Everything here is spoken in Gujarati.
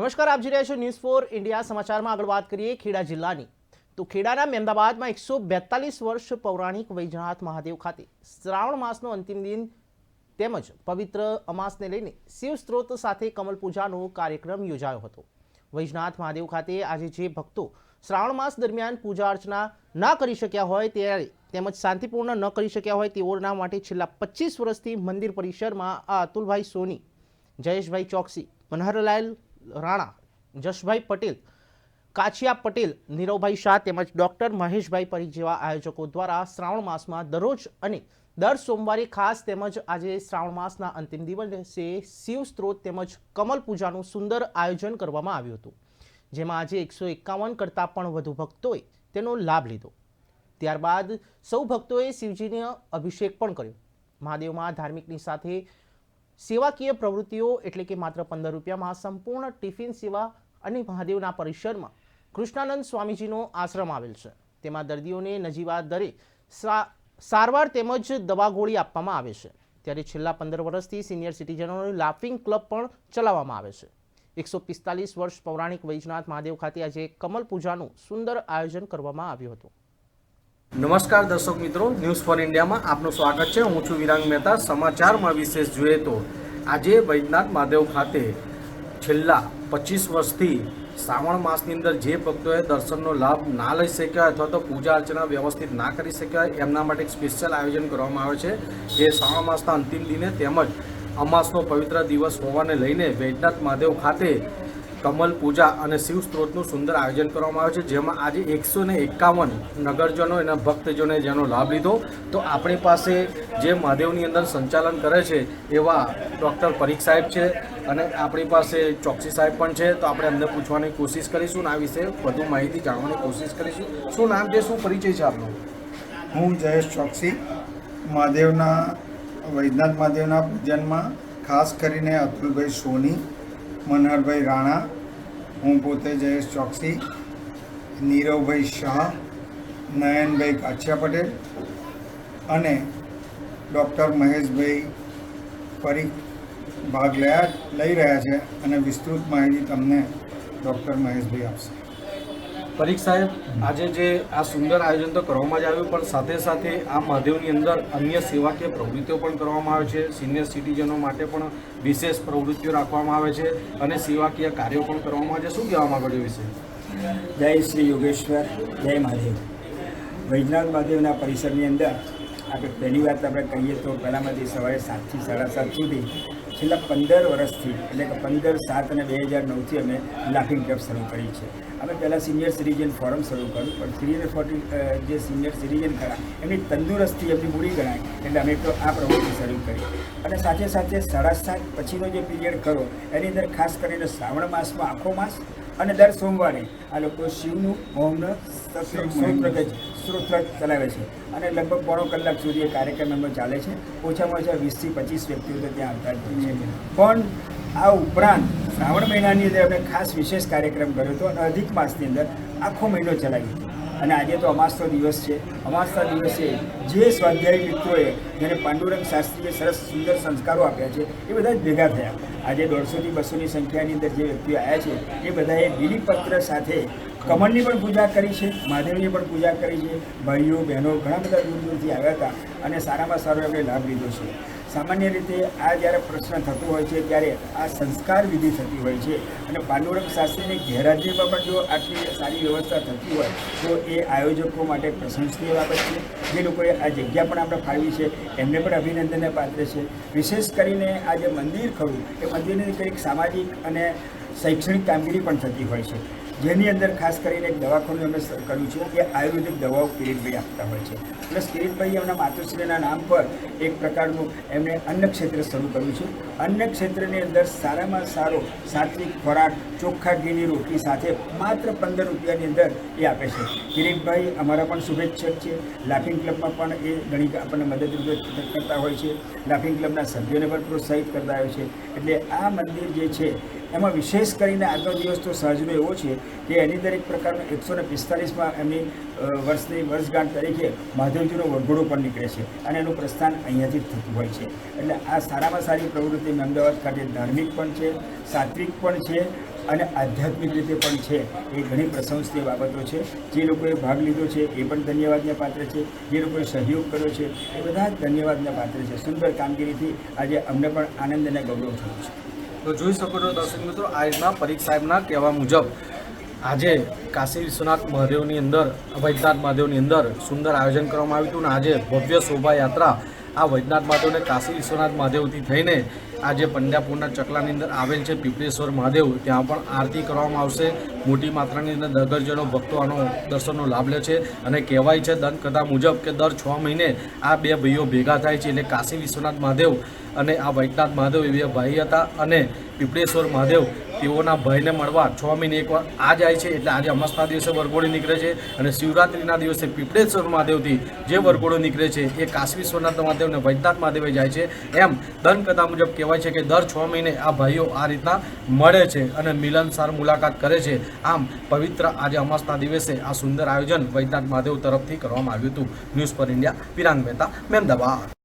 નમસ્કાર, આપ જોઈ રહ્યા છો ન્યૂઝ ફોર ઇન્ડિયા સમાચારમાં. આગળ વાત કરીએ ખેડા જિલ્લાની. તો ખેડાના મહેમદાબાદમાં એકસો બેતાલીસ વર્ષ પૌરાણિક વૈજનાથ મહાદેવ ખાતે શ્રાવણ માસનો અંતિમ દિન તેમજ પવિત્ર અમાસને લઈને શિવ સ્ત્રોત સાથે કમલ પૂજાનો કાર્યક્રમ યોજાયો હતો. વૈજનાથ મહાદેવ ખાતે આજે જે ભક્તો શ્રાવણ માસ દરમિયાન પૂજા અર્ચના ન કરી શક્યા હોય ત્યારે તેમજ શાંતિપૂર્ણ ન કરી શક્યા હોય તેઓના માટે છેલ્લા પચીસ વર્ષથી મંદિર પરિસરમાં આ અતુલભાઈ સોની, જયેશભાઈ ચોકસી, મનહરલાલ રાણા, જશભાઈ પટેલ, કાછિયા પટેલ, નીરવભાઈ શાહ તેમજ ડોક્ટર મહેશભાઈ પરીખ જેવા આયોજકો દ્વારા શ્રાવણ માસમાં દરરોજ અને દર સોમવારે ખાસ તેમજ આજે શ્રાવણ માસના અંતિમ દિવસે શિવ સ્ત્રોત તેમજ કમલ પૂજાનું સુંદર આયોજન કરવામાં આવ્યું હતું, જેમાં આજે એકસો એકાવન કરતાં પણ વધુ ભક્તોએ તેનો લાભ લીધો. ત્યારબાદ સૌ ભક્તોએ શિવજીને અભિષેક પણ કર્યો. મહાદેવમાં ધાર્મિકની સાથે સેવાકીય પ્રવૃત્તિઓ એટલે કે માત્ર પંદર રૂપિયામાં સંપૂર્ણ ટિફિન સેવા અને મહાદેવના પરિસરમાં કૃષ્ણાનંદ સ્વામીજીનો આશ્રમ આવેલ છે. તેમાં દર્દીઓને નજીવા દરે સારવાર તેમજ દવા ગોળી આપવામાં આવે છે. ત્યારે છેલ્લા પંદર વર્ષથી સિનિયર સિટીઝનોનું લાફિંગ ક્લબ પણ ચલાવવામાં આવે છે. એકસો પિસ્તાલીસ વર્ષ પૌરાણિક વૈજનાથ મહાદેવ ખાતે આજે કમલ પૂજાનું સુંદર આયોજન કરવામાં આવ્યું હતું. નમસ્કાર દર્શક મિત્રો ન્યૂઝ ફોર ઇન્ડિયામાં આપનું સ્વાગત છે. હું છું વિરાંગ મહેતા. સમાચારમાં વિશેષ જોઈએ તો આજે વૈદ્યનાથ મહાદેવ ખાતે છેલ્લા પચીસ વર્ષથી શ્રાવણ માસની અંદર જે ભક્તોએ દર્શનનો લાભ ના લઈ શક્યા અથવા તો પૂજા અર્ચના વ્યવસ્થિત ના કરી શક્યા, એમના માટે એક સ્પેશિયલ આયોજન કરવામાં આવે છે. જે શ્રાવણ માસના અંતિમ દિને તેમજ અમાસનો પવિત્ર દિવસ હોવાને લઈને વૈદ્યનાથ મહાદેવ ખાતે કમલ પૂજા અને શિવ સ્ત્રોતનું સુંદર આયોજન કરવામાં આવે છે. જેમાં આજે એકસો ને એકાવન નગરજનો એના ભક્તજનોએ જેનો લાભ લીધો. તો આપણી પાસે જે મહાદેવની અંદર સંચાલન કરે છે એવા ડૉક્ટર પરીખ સાહેબ છે અને આપણી પાસે ચોકસી સાહેબ પણ છે. તો આપણે એમને પૂછવાની કોશિશ કરીશું અને આ વિશે વધુ માહિતી જાણવાની કોશિશ કરીશું. શું નામ છે? શું પરિચય છે આપનો? હું જયેશ ચોકસી, મહાદેવના, વૈદ્યનાથ મહાદેવના પૂજનમાં ખાસ કરીને અતુલભાઈ સોની મનહરભાઈ રાણા, હું પોતે જયેશ ચોકસી, નીરવભાઈ શાહ, નયનભાઈ કાછિયા પટેલ અને ડૉક્ટર મહેશભાઈ ફરી ભાગ લયા, લઈ રહ્યા છે અને વિસ્તૃત માહિતી તમને ડૉક્ટર મહેશભાઈ આપશે. પરીખ સાહેબ, આજે જે આ સુંદર આયોજન તો કરવામાં જ આવ્યું, પણ સાથે સાથે આ મહાદેવની અંદર અન્ય સેવાકીય પ્રવૃત્તિઓ પણ કરવામાં આવે છે. સિનિયર સિટીઝનો માટે પણ વિશેષ પ્રવૃત્તિઓ રાખવામાં આવે છે અને સેવાકીય કાર્યો પણ કરવામાં આવે છે. શું કહેવા માંગો છો વિશે? જય શ્રી યોગેશ્વર, જય મહાદેવ. વૈજનાથ મહાદેવના પરિસરની અંદર આપણે પહેલી વાત આપણે કહીએ તો પહેલાંમાંથી સવારે સાતથી સાડા સાત સુધી છેલ્લા પંદર વર્ષથી, એટલે કે પંદર સાત અને બે હજાર નવથી અમે લાફિંગ ક્લબ શરૂ કરી છે. અમે પહેલાં સિનિયર સિટીઝન ફોરમ શરૂ કર્યું, પણ સિનિયર ફોર્ટી જે સિનિયર સિટીઝન ખરા એમની તંદુરસ્તી, એમની મૂડી ગણાય, એટલે અમે તો આ પ્રવૃત્તિ શરૂ કરી. અને સાથે સાથે સાડા સાત પછીનો જે પીરિયડ કરો, એની અંદર ખાસ કરીને શ્રાવણ માસમાં આખો માસ અને દર સોમવારે આ લોકો શિવનું હોમનું સ્ત્રોત્ર સ્ત્રોત્ર ચલાવે છે. અને લગભગ પોણો કલાક સુધી એ કાર્યક્રમ એમનો ચાલે છે. ઓછામાં ઓછા વીસથી પચીસ વ્યક્તિઓ તો ત્યાં આવતા જ છે. પણ આ ઉપરાંત શ્રાવણ મહિનાની અંદર અમે ખાસ વિશેષ કાર્યક્રમ કર્યો હતો અને અધિક માસની અંદર આખો મહિનો ચલાવ્યો અને આજે તો અમાસનો દિવસ છે. અમાસના દિવસે જે સ્વાધ્યાયી મિત્રોએ જેને પાંડુરંગ શાસ્ત્રીએ સરસ સુંદર સંસ્કારો આપ્યા છે, એ બધા જ ભેગા થયા. આજે દોઢસોથી બસોની સંખ્યાની અંદર જે વ્યક્તિઓ આવ્યા છે, એ બધાએ બિલીપત્ર સાથે કમળની પણ પૂજા કરી છે, મહાદેવની પણ પૂજા કરી છે. ભાઈઓ, બહેનો ઘણા બધા દૂર દૂરથી આવ્યા હતા અને સારામાં સારો એમણે લાભ લીધો છે. સામાન્ય રીતે આ જ્યારે પ્રશ્ન થતો હોય છે, ત્યારે આ સંસ્કાર વિધિ થતી હોય છે. અને પાંડુરંગ શાસ્ત્રીની ગેરહાજરીમાં પણ જો આટલી સારી વ્યવસ્થા થતી હોય, તો એ આયોજકો માટે પ્રશંસનીય બાબત છે. જે લોકોએ આ જગ્યા પણ આપણે ફાળવી છે, એમને પણ અભિનંદનને પાત્ર છે. વિશેષ કરીને આ જે મંદિર ખરું, એ મંદિરની કંઈક સામાજિક અને શૈક્ષણિક કામગીરી પણ થતી હોય છે. જેની અંદર ખાસ કરીને એક દવાખાનું અમે કર્યું છે કે આયુર્વેદિક દવાઓ કિરીટભાઈ આપતા હોય છે. પ્લસ કિરીટભાઈ એમના માતુશ્રીના નામ પર એક પ્રકારનું એમણે અન્ન ક્ષેત્ર શરૂ કર્યું છે. અન્ન ક્ષેત્રની અંદર સારામાં સારો સાત્વિક ખોરાક, ચોખ્ખા ઘીની રોટલી સાથે માત્ર પંદર રૂપિયાની અંદર એ આપે છે. કિરીટભાઈ, અમારા પણ શુભેચ્છક છે. લાફિંગ ક્લબમાં પણ એ ઘણી આપણને મદદરૂપ કરતા હોય છે. લાફિંગ ક્લબના સભ્યોને પણ પ્રોત્સાહિત કરતા હોય છે. એટલે આ મંદિર જે છે એમાં વિશેષ કરીને આજનો દિવસ તો સહજનો એવો છે કે એની અંદર એક પ્રકારનો એકસો ને પિસ્તાલીસમાં એમની વર્ષની વર્ષગાંઠ તરીકે મહાદેવજીનો વરઘોડો પણ નીકળે છે અને એનું પ્રસ્થાન અહીંયાથી થતું હોય છે. એટલે આ સારામાં સારી પ્રવૃત્તિ અમદાવાદ ખાતે ધાર્મિક પણ છે, સાત્વિક પણ છે અને આધ્યાત્મિક રીતે પણ છે. એ ઘણી પ્રશંસનીય બાબતો છે. જે લોકોએ ભાગ લીધો છે એ પણ ધન્યવાદને પાત્ર છે. જે લોકોએ સહયોગ કર્યો છે એ બધા જ ધન્યવાદને પાત્ર છે. સુંદર કામગીરીથી આજે અમને પણ આનંદ અને ગૌરવ થયું છે. તો જોઈ શકો છો દર્શક મિત્રો આજના પરીખ સાહેબના કહેવા મુજબ આજે કાશી વિશ્વનાથ મહાદેવની અંદર વૈદ્યનાથ મહાદેવની અંદર સુંદર આયોજન કરવામાં આવ્યું હતું અને આજે ભવ્ય શોભાયાત્રા આ વૈદ્યનાથ મહાદેવને કાશી વિશ્વનાથ મહાદેવથી થઈને આજે પંડ્યાપુરના ચકલાની અંદર આવેલ છે પીપળેશ્વર મહાદેવ. ત્યાં પણ આરતી કરવામાં આવશે. મોટી માત્રાની અંદર નગરજનો ભક્તો આનો દર્શનનો લાભ લે છે અને કહેવાય છે દંતકથા મુજબ કે દર છ મહિને આ બે ભાઈઓ ભેગા થાય છે. એટલે કાશી વિશ્વનાથ મહાદેવ અને આ વૈદ્યનાથ મહાદેવ એ બે ભાઈ હતા અને પીપળેશ્વર મહાદેવ તેઓના ભાઈને મળવા છ મહિને એકવાર આ જાય છે. એટલે આજે અમસ્તા દિવસે વરઘોડી નીકળે છે અને શિવરાત્રિના દિવસે પીપળેશ્વર મહાદેવથી જે વરઘોડો નીકળે છે એ કાશી વિશ્વનાથ મહાદેવને વૈદ્યનાથ મહાદેવે જાય છે. એમ દંતકથા મુજબ કહેવાય છે કે દર છ મહિને આ ભાઈઓ આ રીતના મળે છે અને મિલનસાર મુલાકાત કરે છે. આમ પવિત્ર આજે અમાસના દિવસે આ સુંદર આયોજન વૈદ્યનાથ મહાદેવ તરફથી કરવામાં આવ્યું હતું. ન્યૂઝ પર ઇન્ડિયા, વિરાંગ મહેતા, મહેમદાબાદ.